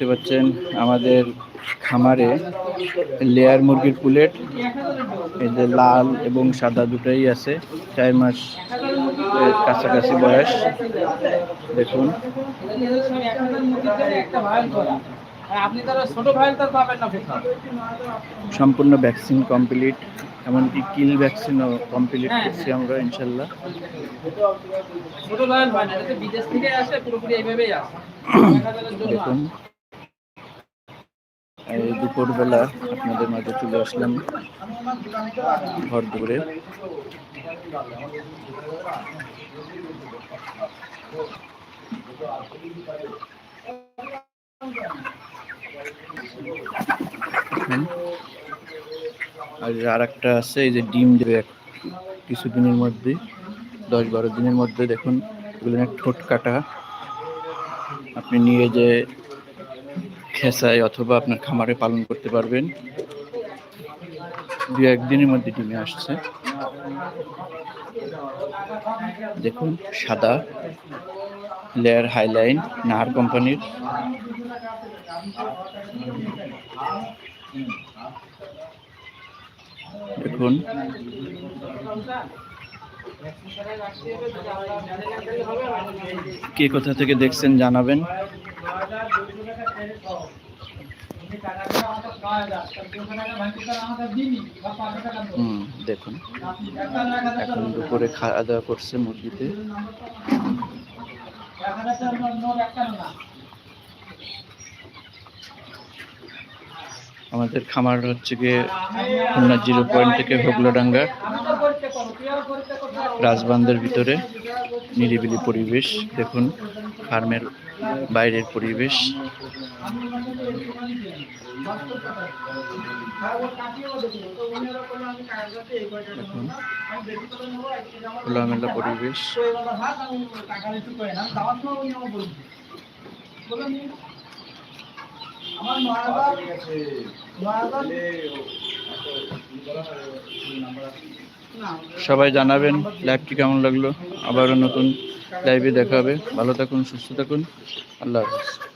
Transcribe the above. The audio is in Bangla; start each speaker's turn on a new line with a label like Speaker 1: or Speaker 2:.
Speaker 1: দেখতে পাচ্ছেন আমাদের খামারে লেয়ার মুরগির পুলেট এই যে লাল এবং সাদা দুটাই আছে চার মাস এর কাছাকাছি বয়স। দেখুন। সম্পূর্ণ ভ্যাকসিন কমপ্লিট এমনকি কিল ভ্যাকসিনও কমপ্লিট করছি আমরা ইনশাল্লাহ।
Speaker 2: ছোট
Speaker 1: দুপুরবেলা আপনাদের মাঝে চলে আসলাম ঘর হুম। আর আর একটা আছে, এই যে ডিম দেবে কিছুদিনের মধ্যে, দশ বারো দিনের মধ্যে, দেখুন ঠোঁট কাটা আপনি নিয়ে যে খেসায় অথবা আপনার খামারে পালন করতে পারবেন। দু একদিনের মধ্যে ডিমে আসছে। দেখুন, সাদা লেয়ার হাইলাইন নাহার কোম্পানির দেখুন। কে কোথা থেকে দেখছেন জানাবেন। দেখুন। এখন দুপুরে খাওয়া দাওয়া করছে মুরগিতে। আমাদের খামার হচ্ছে গিয়ে খুলনা জিরো পয়েন্ট থেকে হোগলাডাঙ্গা রাজবান্ধের ভিতরে। নিরিবিলি পরিবেশ, দেখুন, ফার্মের বাইরের পরিবেশ। খোলামেলা পরিবেশ। সবাই জানাবেন লাইভটি কেমন লাগল? আবারও নতুন লাইভে দেখা হবে। ভালো থাকুন, সুস্থ থাকুন। আল্লাহ হাফিজ।